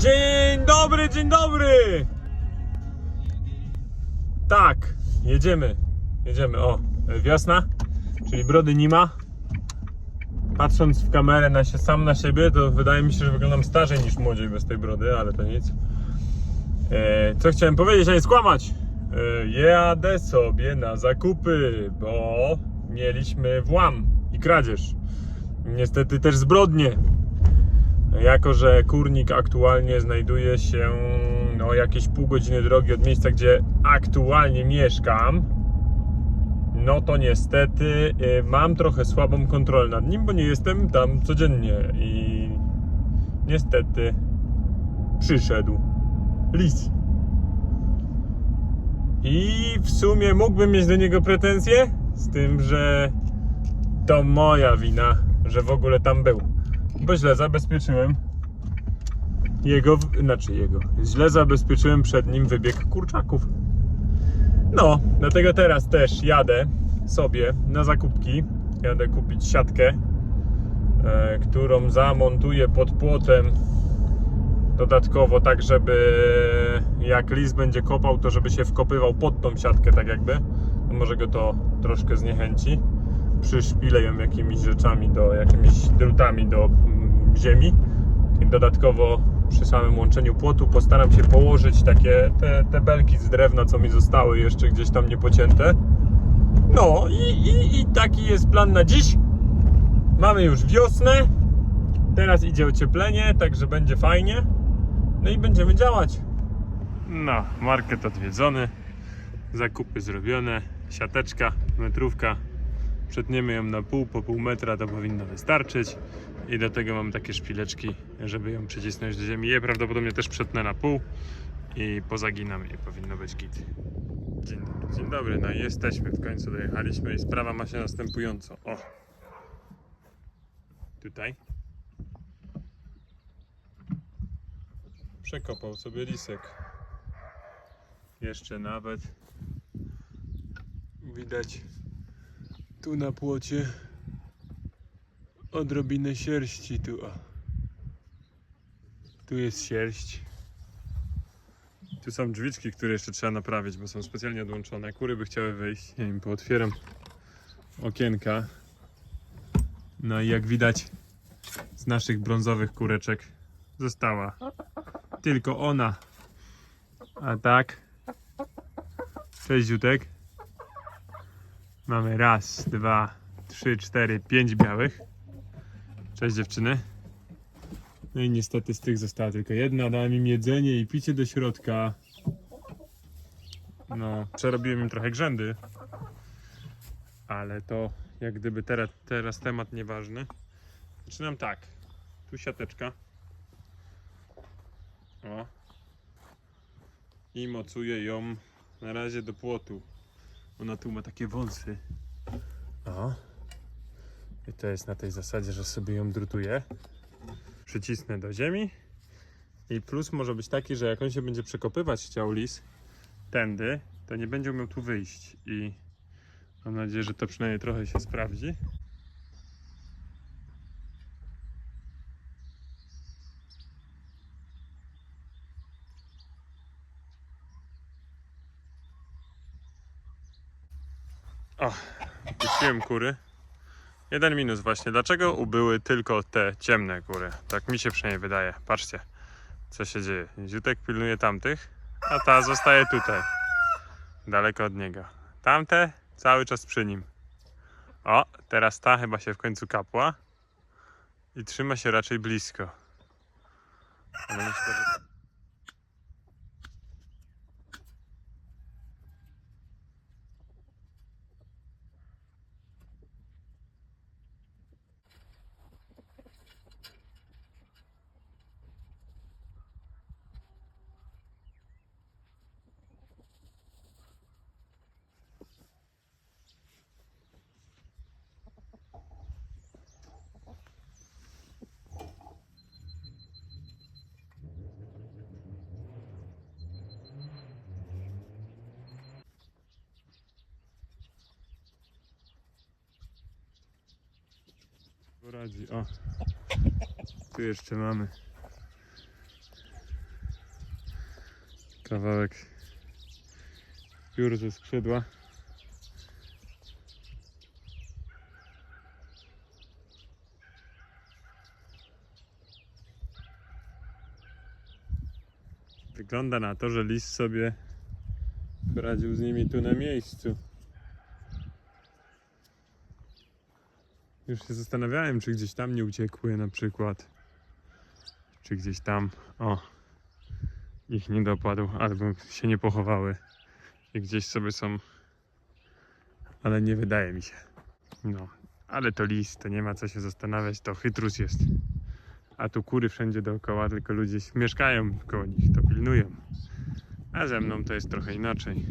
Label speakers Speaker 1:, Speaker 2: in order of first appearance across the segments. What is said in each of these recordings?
Speaker 1: Dzień dobry, dzień dobry! Tak, jedziemy. Jedziemy. O, wiosna, czyli brody nie ma. Patrząc w kamerę na się, sam na siebie, to wydaje mi się, że wyglądam starzej niż młodziej bez tej brody, ale to nic. E, co chciałem powiedzieć, a nie skłamać? E, jadę sobie na zakupy, bo mieliśmy włam i kradzież. Niestety też zbrodnie. Jako, że kurnik aktualnie znajduje się no, jakieś pół godziny drogi od miejsca, gdzie aktualnie mieszkam, no to niestety y, mam trochę słabą kontrolę nad nim, bo nie jestem tam codziennie i niestety przyszedł lis. I w sumie mógłbym mieć do niego pretensje, z tym, że to moja wina, że w ogóle tam był. Bo źle zabezpieczyłem jego, znaczy jego, źle zabezpieczyłem przed nim wybieg kurczaków. No, dlatego teraz też jadę sobie na zakupki. Jadę kupić siatkę, e, którą zamontuję pod płotem dodatkowo, tak żeby jak lis będzie kopał, to żeby się wkopywał pod tą siatkę, tak jakby. No może go to troszkę zniechęci. Przyszpilę ją jakimiś rzeczami, do, jakimiś drutami do mm, ziemi. I dodatkowo przy samym łączeniu płotu postaram się położyć takie te, te belki z drewna, co mi zostały jeszcze gdzieś tam niepocięte. No i, i, i taki jest plan na dziś. Mamy już wiosnę. Teraz idzie ocieplenie, także będzie fajnie. No i będziemy działać. No, market odwiedzony, zakupy zrobione, siateczka, metrówka. Przetniemy ją na pół, po pół metra to powinno wystarczyć. I do tego mam takie szpileczki, żeby ją przycisnąć do ziemi. Je prawdopodobnie też przetnę na pół i pozaginam i powinno być git. Dzień dobry, dzień dobry. No jesteśmy, w końcu dojechaliśmy i sprawa ma się następująco. O! Tutaj. Przekopał sobie lisek. Jeszcze nawet widać tu na płocie odrobinę sierści tu o. Tu jest sierść. Tu są drzwiczki, które jeszcze trzeba naprawić, bo są specjalnie odłączone. Kury by chciały wyjść. Ja im pootwieram okienka. No i jak widać z naszych brązowych kureczek została tylko ona. A tak. Cześć Ziutek. Mamy raz, dwa, trzy, cztery, pięć białych. Cześć dziewczyny. No i niestety z tych została tylko jedna. Dałem im jedzenie i picie do środka. No, przerobiłem im trochę grzędy. Ale to jak gdyby teraz, teraz temat nieważny. Zaczynam tak. Tu siateczka. O. I mocuję ją na razie do płotu. Ona tu ma takie wąsy. O. I to jest na tej zasadzie, że sobie ją drutuję. Przycisnę do ziemi. I plus może być taki, że jak on się będzie przekopywać chciał lis tędy, to nie będzie umiał tu wyjść. I mam nadzieję, że to przynajmniej trochę się sprawdzi. O, puściłem kury. Jeden minus właśnie. Dlaczego ubyły tylko te ciemne kury? Tak mi się przynajmniej wydaje. Patrzcie, co się dzieje. Ziutek pilnuje tamtych, a ta zostaje tutaj. Daleko od niego. Tamte cały czas przy nim. O, teraz ta chyba się w końcu kapła. I trzyma się raczej blisko. Ale myślę, że... Poradzi. O, tu jeszcze mamy kawałek piór ze skrzydła. Wygląda na to, że lis sobie poradził z nimi tu na miejscu. Już się zastanawiałem, czy gdzieś tam nie uciekły na przykład. Czy gdzieś tam, o, ich nie dopadł, albo się nie pochowały i gdzieś sobie są. Ale nie wydaje mi się. No, ale to lis, to nie ma co się zastanawiać, to chytrus jest. A tu kury wszędzie dookoła, tylko ludzie mieszkają koło nich, to pilnują. A ze mną to jest trochę inaczej.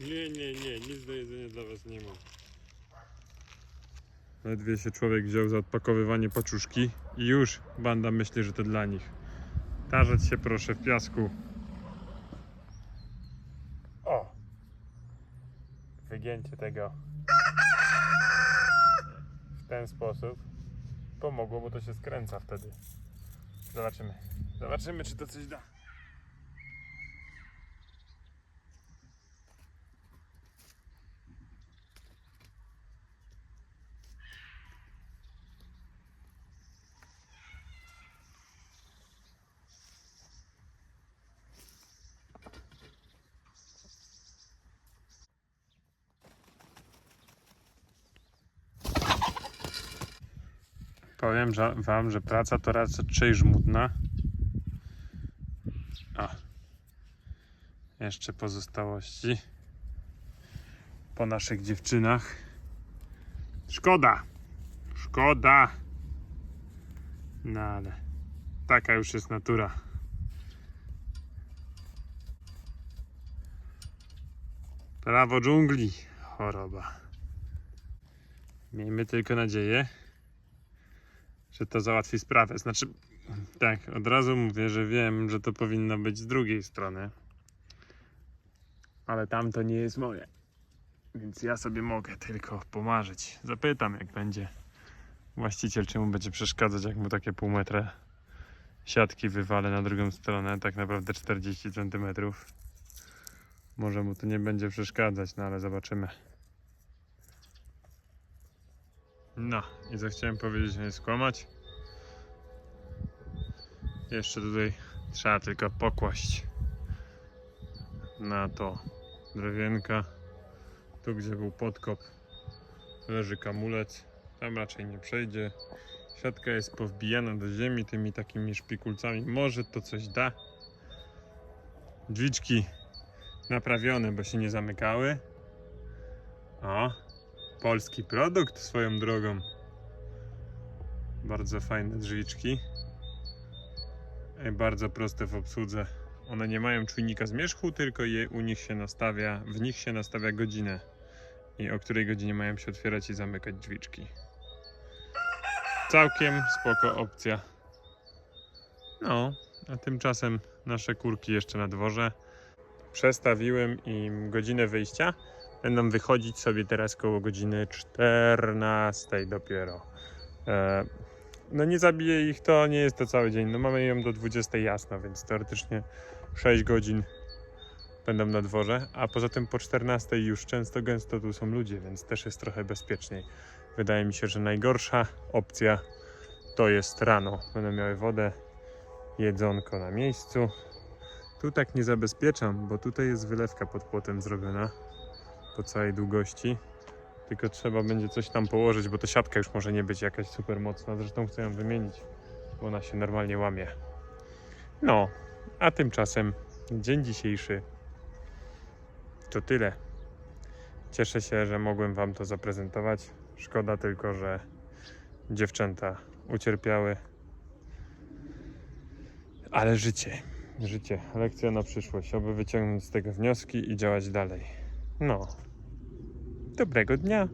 Speaker 1: Nie, nie, nie, nic do jedzenia dla was nie mam. Ledwie się człowiek wziął za odpakowywanie paczuszki i już banda myśli, że to dla nich. Tarzać się proszę w piasku. O! Wygięcie tego w ten sposób pomogło, bo to się skręca wtedy. Zobaczymy. Zobaczymy, czy to coś da. Powiem że, wam, że praca to raczej żmudna. A. Jeszcze pozostałości po naszych dziewczynach. Szkoda. Szkoda. No ale taka już jest natura. Prawo dżungli. Choroba. Miejmy tylko nadzieję, że to załatwi sprawę. Znaczy, tak, od razu mówię, że wiem, że to powinno być z drugiej strony. Ale tam to nie jest moje. Więc ja sobie mogę tylko pomarzyć. Zapytam, jak będzie właściciel, czy mu będzie przeszkadzać, jak mu takie pół metra siatki wywalę na drugą stronę, tak naprawdę 40 cm. Może mu to nie będzie przeszkadzać, no ale zobaczymy. No i co chciałem powiedzieć, nie skłamać. Jeszcze tutaj trzeba tylko pokłaść na to drewienka. Tu gdzie był podkop leży kamulec. Tam raczej nie przejdzie. Siatka jest powbijana do ziemi tymi takimi szpikulcami. Może to coś da. Drzwiczki naprawione, bo się nie zamykały. O, polski produkt swoją drogą. Bardzo fajne drzwiczki. Bardzo proste w obsłudze. One nie mają czujnika zmierzchu, tylko je u nich się nastawia, w nich się nastawia godzinę. I o której godzinie mają się otwierać i zamykać drzwiczki. Całkiem spoko opcja. No, a tymczasem nasze kurki jeszcze na dworze. Przestawiłem im godzinę wyjścia. Będą wychodzić sobie teraz koło godziny 14 dopiero. E, no nie zabije ich to, nie jest to cały dzień. No mamy ją do 20 jasno, więc teoretycznie 6 godzin będą na dworze, a poza tym po 14 już często gęsto tu są ludzie, więc też jest trochę bezpieczniej. Wydaje mi się, że najgorsza opcja to jest rano. Będą miały wodę, jedzonko na miejscu. Tu tak nie zabezpieczam, bo tutaj jest wylewka pod płotem zrobiona po całej długości. Tylko trzeba będzie coś tam położyć, bo to siatka już może nie być jakaś super mocna. Zresztą chcę ją wymienić, bo ona się normalnie łamie. No, a tymczasem dzień dzisiejszy to tyle. Cieszę się, że mogłem Wam to zaprezentować. Szkoda tylko, że dziewczęta ucierpiały. Ale życie. Życie, lekcja na przyszłość, aby wyciągnąć z tego wnioski i działać dalej. No. Dobrego dnia.